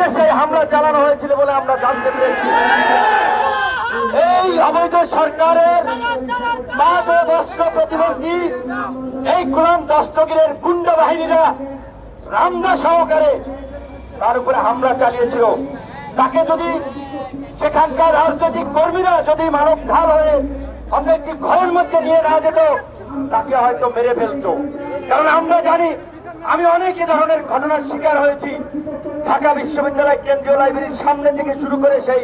উদ্দেশ্যে হামলা চালানো হয়েছিল বলে আমরা জানতে পেরেছি। এই অবৈধ সরকারের বস্ত্র প্রতিবন্ধী, এই কোরআন দস্তগিরের গুন্ড বাহিনীরা রামদা সহকারে তার উপরে হামলা চালিয়েছিল। তাকে যদি সেখানকার রাজনৈতিক কর্মীরা যদি মানব ঢাল হয়ে আমরা একটি ঘরের মধ্যে নিয়ে না যেত, তাকে হয়তো মেরে ফেলতো। কারণ আমরা জানি আমি অনেক ধরনের ঘটনার শিকার হয়েছি। ঢাকা বিশ্ববিদ্যালয় কেন্দ্রীয় লাইব্রেরির সামনে থেকে শুরু করে সেই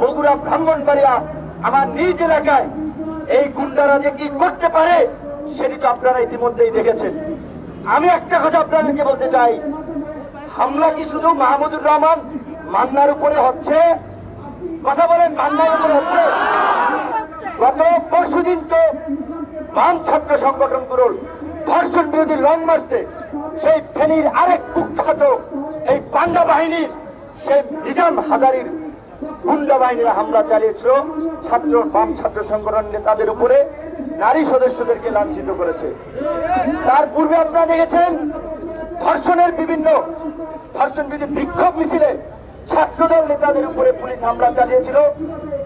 বগুড়া ব্রাহ্মণবাড়িয়া আমার নিজ এলাকায় এই গুন্ডারা যে কি করতে পারে, সেটি তো আপনারা ইতিমধ্যেই দেখেছেন। আমি একটা কথা আপনাদেরকে বলতে চাই। হামলা কি শুধু মাহমুদুর রহমান মান্নার উপরে হচ্ছে? কথা বলেন, মান্নার উপরে হচ্ছে? গত পরশু দিন তো বাম ছাত্র সংগঠনগুলোর ধর্ষণ বিরোধী লং মার্চে সেই ফেনীর আরেক কুখ্যাত এই পান্ডা বাহিনীর সেই নিজাম হাজারির গুন্ডা বাহিনীরা হামলা চালিয়েছিল। ছাত্র, বাম ছাত্র সংগঠন নেতাদের উপরে নারী সদস্যদেরকে লাঞ্ছিত করেছে। তার পূর্বে আপনারা দেখেছেন, ধর্ষণের বিভিন্ন ধর্ষণ বিক্ষোভ মিছিলে ছাত্রদল নেতাদের উপরে পুলিশ হামলা চালিয়েছিল,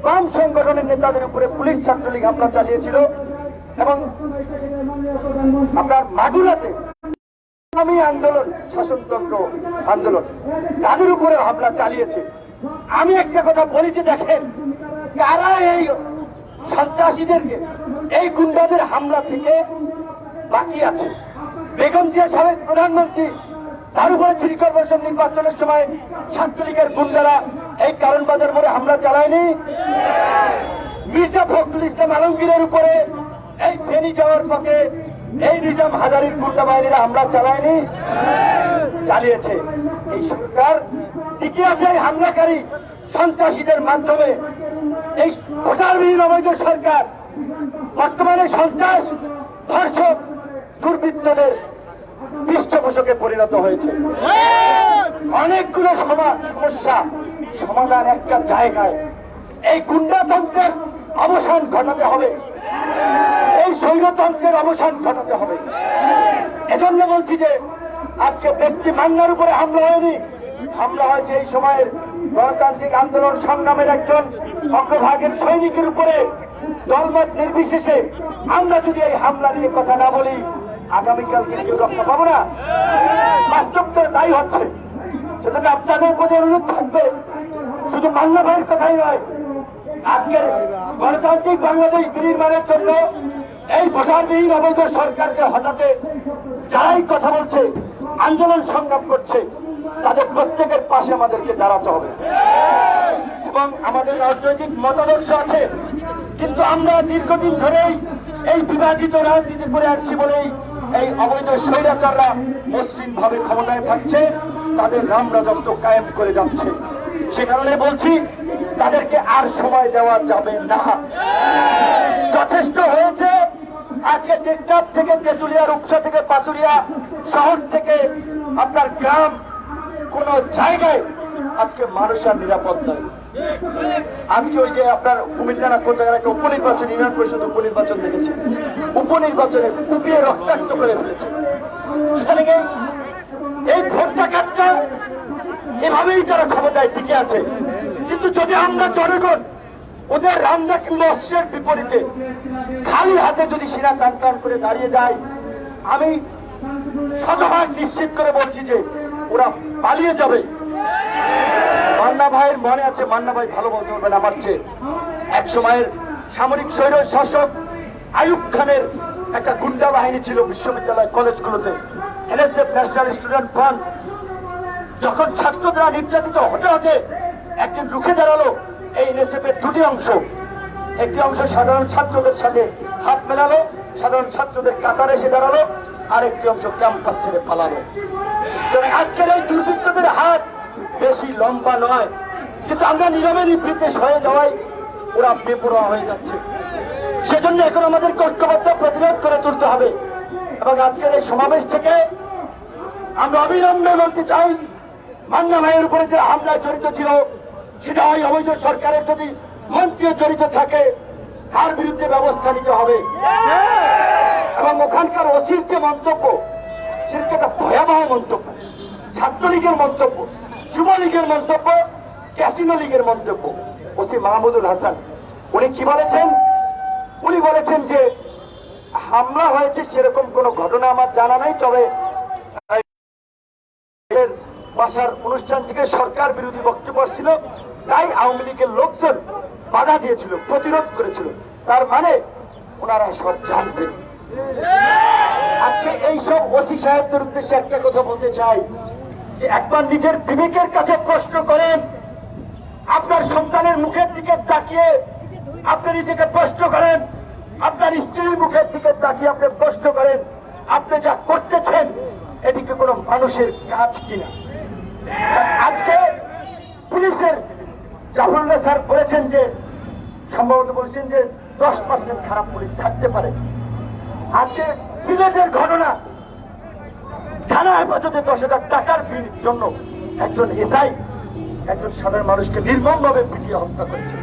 বাম সংগঠনের নেতাদের উপরে পুলিশ ছাত্রলীগ হামলা চালিয়েছিল এবং আপনার মাগুরাতে ইসলামী আন্দোলন শাসনতন্ত্র আন্দোলন। তাদের উপরে হামলা চালিয়েছে। আমি একটা কথা বলি যে দেখেন কারা এই সন্ত্রাসীদেরকে, এই গুন্ডাদের হামলা থেকে বাকি আছে। বেগম জিয়া সাবেক প্রধানমন্ত্রী, তার উপরে সিটি কর্পোরেশন নির্বাচনের সময় ছাত্রলীগের গুন্ডারা এই কারণ বাজার মোড়ে হামলা চালায়নি? মির্জা ফখরুল ইসলাম আলমগীরের উপরে এই ফেনী যাওয়ার পথে এই নিজাম হাজারির গুন্ডা বাহিনীরা হামলা চালায়নি? চালিয়েছে। এই সরকার টিকে আছে, এই হামলাকারী সন্ত্রাসীদের মাধ্যমে। এই ভোটারবিহীন অবৈধ সরকার, বর্তমানে সন্ত্রাস, ধর্ষক, দুর্বৃত্তদের পৃষ্ঠপোষকে পরিণত হয়েছে। অনেকগুলো সমা- সমস্যা, সমাধান একটা জায়গায়। এই গুন্ডাতন্ত্রের অবসান ঘটাতে হবে। এই স্বৈরতন্ত্রের অবসান ঘটাতে হবে। এজন্য বলছি যে, আজকে ব্যক্তি মান্নার উপরে হামলা হয়নি। হামলা হয়েছে এই সময়ের গণতান্ত্রিক আন্দোলন সংগ্রামের একজন অগ্রভাগের সৈনিকের উপরে। দলমত নির্বিশেষে আমরা যদি এই হামলা নিয়ে কথা না বলি, আগামীকাল কিন্তু কেউ রক্ষা পাবো না। বাস্তব তো তাই হচ্ছে। সেজন্য আপনাদের প্রতি অনুরোধ থাকবে। শুধু মান্না ভাইয়ের কথাই নয় আজকের গণতান্ত্রিক বাংলাদেশ বিনির্মাণের জন্য এই ভোটারবিহীন অবৈধ সরকারকে হটাতে যারাই কথা বলছে, আন্দোলন সংগ্রাম করছে, তাদের প্রত্যেকের পাশে আমাদেরকে দাঁড়াতে হবে। এবং আমাদের রাজনৈতিক মতাদর্শ আছে, কিন্তু আমরা দীর্ঘদিন ধরেই এই বিভাজিত রাজনীতি করে আসছি বলেই এই অবৈধ স্বৈরাচাররা মসৃণ ভাবে ক্ষমতায় থাকছে, তাদের রাম রাজত্ব কায়েম করে যাচ্ছে। সে কারণে বলছি তাদেরকে আর সময় দেওয়া যাবে না। যথেষ্ট হয়েছে। আজকে টেকনাফ থেকে তেঁতুলিয়া, রূপসা থেকে পাতুরিয়া শহর থেকে আপনার গ্রাম কোন জায়গায় আজকে মানুষের নিরাপদ নয় আজকে ওই যে আপনার কুমিল্লা না কোন জায়গায় একটা উপনির্বাচন ইউনিয়ন পরিষদ উপনির্বাচন দেখেছে। উপনির্বাচনে কুপিয়ে রক্তাক্ত করে ফেলেছে। এই ভোট ডাকাতটা এভাবেই তারা ক্ষমতায় টিকে আছে। কিন্তু যদি আমরা জনগণ ওদের রান্না কিংবা অস্ত্রের বিপরীতে খালি হাতে যদি সিনা টান করে দাঁড়িয়ে যায়, আমি শতভাগ নিশ্চিত করে বলছি যে ওরা পালিয়ে যাবে। মান্না ভাইয়ের মনে আছে, মান্না ভাই ভালো বলতে পারবেন আমার চেয়ে এক সময়ের সামরিক স্বৈর শাসক আয়ুব খানের একটা গুন্ডা বাহিনী ছিল বিশ্ববিদ্যালয় কলেজগুলোতে। এনএসএফ ন্যাশনাল স্টুডেন্ট ফান্ড যখন ছাত্ররা নির্যাতিত হতে হতে একদিন রুখে দাঁড়াল। এই এনএসএফ দুটি অংশ। একটি অংশ সাধারণ ছাত্রদের সাথে হাত মেলালো, সাধারণ ছাত্রদের কাতারে এসে দাঁড়াল আর একটি অংশ ক্যাম্পাস ছেড়ে পালালো। আজকের এই দুর্বৃত্তদের হাত বেশি লম্বা নয়, কিন্তু আমরা নীরবে নিবৃত্তে হয়ে যাওয়ায় ওরা বেপরোয়া হয়ে যাচ্ছে। সেজন্য এখন আমাদের ঐক্যবদ্ধ প্রতিরোধ করে তুলতে হবে। এবং আজকের এই সমাবেশ থেকে আমরা অবিলম্বে বলতে চাই, মান্না ভাইয়ের উপরে যে হামলায় জড়িত ছিল সেটা ওই অবৈধ সরকারের যদি মন্ত্রীও জড়িত থাকে, তার বিরুদ্ধে ব্যবস্থা নিতে হবে। এবং ওখানকার অসির যে মন্তব্য, সেটা একটা ভয়াবহ মন্তব্য। ছাত্রলীগের মন্তব্য, যুবলীগের মন্তব্য, ক্যাসিনো লীগের মন্তব্য। ওসি মাহমুদুল হাসান, উনি কি বলেছেন? উনি বলেছেন যে, হামলা হয়েছে সেরকম কোনো ঘটনা আমার জানা নাই, তবে বাসার অনুষ্ঠান থেকে সরকার বিরোধী বক্তব্য ছিল তাই আওয়ামী লীগের লোকজন বাধা দিয়েছিল, প্রতিরোধ করেছিল। তার মানে ওনারা সব জানতেন আজকে এই সব ওসি সাহেবদের উদ্দেশ্যে একটা কথা বলতে চাই, যে একবার নিজের বিবেকের কাছে প্রশ্ন করেন, আপনার সন্তানের মুখের দিকে তাকিয়ে আপনি নিজেকে প্রশ্ন করেন, আপনার স্ত্রীর মুখের দিকে তাকিয়ে আপনি প্রশ্ন করেন, আপনি যা করতেছেন এদিকে কোনো মানুষের কাজ কিনা? আজকে পুলিশের জাফরুল্লাহ স্যার বলেছেন যে, সম্ভবত বলছেন যে, দশ পার্সেন্ট খারাপ পুলিশ থাকতে পারে। আজকে সিলেটের ঘটনা থানা হেফাজতে দশ হাজার টাকার জন্য একজন এসআই, একজন সাধারণ মানুষকে নির্মম ভাবে পিটিয়ে হত্যা করেছে।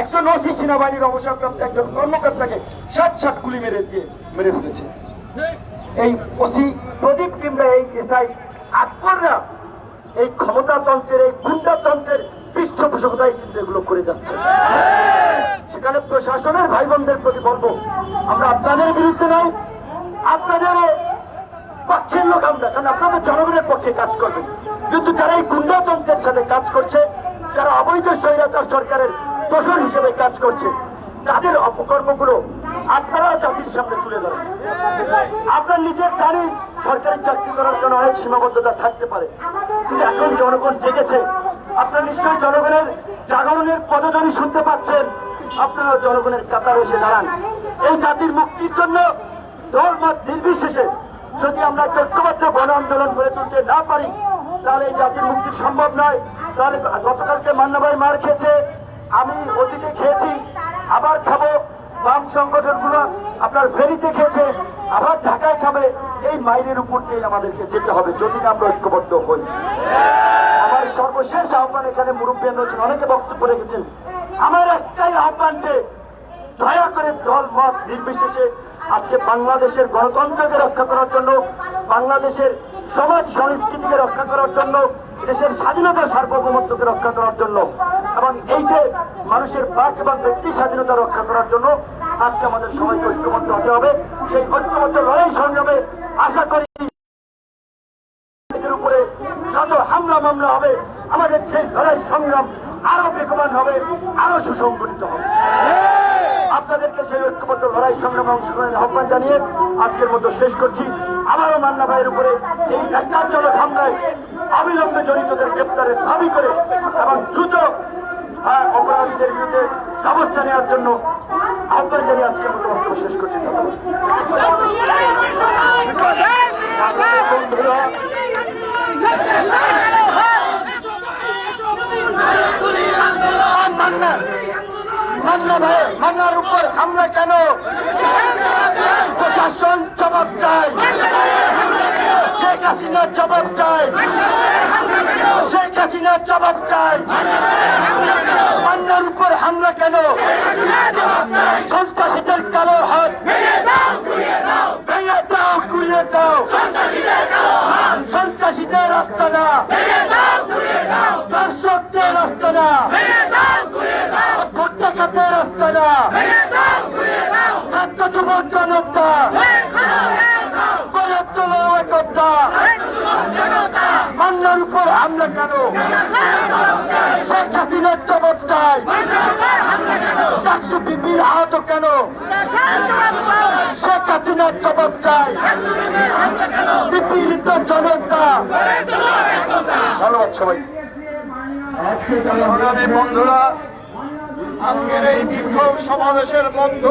একজন ওসি সেনাবাহিনীর অবসরপ্রাপ্ত একজন কর্মকর্তাকে সাত সাত গুলি মেরে দিয়ে, মেরে ফেলেছে। এই ওসি প্রদীপ কিংবা এই এসআই আকবররা এই ক্ষমতাতন্ত্রের, এই গুন্ডাতন্ত্রের পৃষ্ঠপোষকতায় কিন্তু এগুলো করে যাচ্ছে। সেখানে প্রশাসনের ভাই বোনদের প্রতি বলব, আমরা আপনাদের বিরুদ্ধে নয়, আপনাদেরও পক্ষের লোক আমরা, কারণ আপনাদের জনগণের পক্ষে কাজ করবেন। কিন্তু যারা এই গুন্ডাতন্ত্রের সাথে কাজ করছে, যারা অবৈধ স্বৈরাচার সরকারের দোষর হিসেবে কাজ করছে, তাদের অপকর্মগুলো আপনারা জাতির সামনে তুলে ধরেন। আপনার নিজের জানি সরকারি চাকরি করার জন্য অনেক সীমাবদ্ধতা থাকতে পারে। কিন্তু এখন জনগণ জেগেছে। আপনারা নিশ্চয়ই জনগণের জাগরণের পদধ্বনি শুনতে পাচ্ছেন। আপনারা জনগণের কাতারে এসে দাঁড়ান। এই জাতির মুক্তির জন্য মত নির্বিশেষে যদি আমরা ঐক্যবদ্ধ গণ আন্দোলন গড়ে তুলতে না পারি, তাহলে এই জাতির মুক্তি সম্ভব নয়। তাহলে গতকালকে মান্নাবাই মার খেয়েছে, আমি অতীতে খেয়েছি, আবার খাব। বাম সংগঠনগুলো আপনার ফেরিতে খেয়েছে, আবার ঢাকায় খাবে। এই মাইনের উপর দিয়ে আমাদেরকে যেতে হবে, যদি না আমরা ঐক্যবদ্ধ হই। আমার সর্বশেষ আহ্বান এখানে মুরব্বী রয়েছেন অনেকে বক্তব্য রেখেছেন। আমার একটাই আহ্বান যে, দয়া করে দল মত নির্বিশেষে আজকে বাংলাদেশের গণতন্ত্রকে রক্ষা করার জন্য, বাংলাদেশের সমাজ সংস্কৃতিকে রক্ষা করার জন্য, দেশের স্বাধীনতা সার্বভৌমত্বকে রক্ষা করার জন্য এবং এই যে মানুষের বাক এবং ব্যক্তি স্বাধীনতা রক্ষা করার জন্য আজকে আমাদের সবাইকে ঐক্যবদ্ধ হতে হবে। সেই ঐক্যবদ্ধ লড়াই সংগ্রামে আশা করি উপরে যত হামলা মামলা হবে, আমাদের সেই লড়াই সংগ্রাম আরও বেগবান হবে, আরও সুসংগঠিত হবে। আপনাদেরকে সেই ঐক্যবদ্ধ লড়াই সংগ্রামে অংশগ্রহণের আহ্বান জানিয়ে আজকের মতো শেষ করছি। আবারও মান্না ভাইয়ের উপরে এই ন্যাক্কারজনক হামলায় অবিলম্বে জড়িতদের গ্রেপ্তারের দাবি করে এবং দ্রুত আহ, অপরাধীদের বিরুদ্ধে ব্যবস্থা নেওয়ার জন্য আহ্বান জানিয়ে আজকের মতো শেষ করছি। ভাই মান্নার উপর হামলা কেন? প্রশাসন জবাব চাই শেখ হাসিনার জবাব চাই হাসিনার জবাব চাই। মান্নার উপর হামলা কেন? সন্ত্রাসীদের কালো হাত। ভেঙে দাও ঘুরিয়ে দাও। সন্ত্রাসীদের রাস্তা না দর্শকদের রাস্তা না প্রত্যাশাদের রাস্তা না ছাত্র যুবক জনতা। মান্নার উপর হামলা কেন? শেখ হাসিনার চাকসু বিপির আহত কেন? শেখ হাসিনার চাই। বিপীড়িত জনতা। ধন্যবাদ সবাই। বন্ধুরা আজকের এই বিক্ষোভ সমাবেশের মধ্য